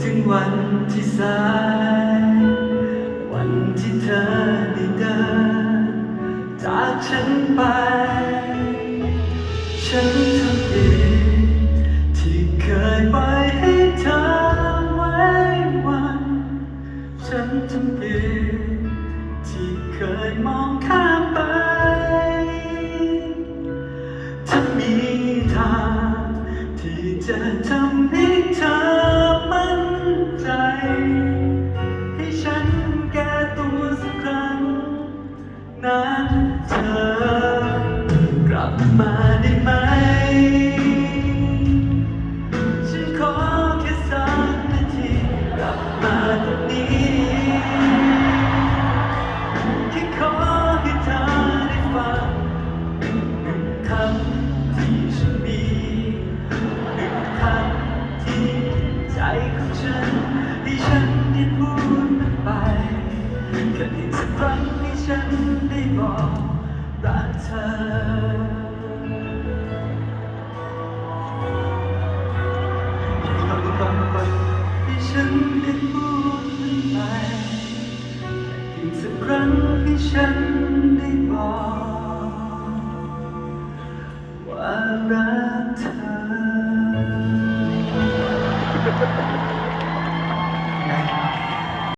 ถึงวันที่สาย วันที่เธอได้เดินจากฉันไป ฉันทำดีที่เคยปให้เธอไว้วัน ฉันทำดีที่เคยมองข้ามไป ถ้ามีทางที่จะทำให้เธอ ให้ฉันแก้ตัวสักครั้งนะเธอกลับมาได้ไหม ฉันขอแค่สักนาทีกลับมาตรงนี้แค่ขอให้เธอได้ฟังหนึ่งคำที่ฉันมีหนึ่งคำที่ใจของฉัน ที่ฉันได้พูดมันไปแค่เพียงสักครั้งที่ฉันได้บอกรักเธอฉันได้พูดไปแค่เพียสักครั้งที่ฉันได้บอกว่ารักเธอ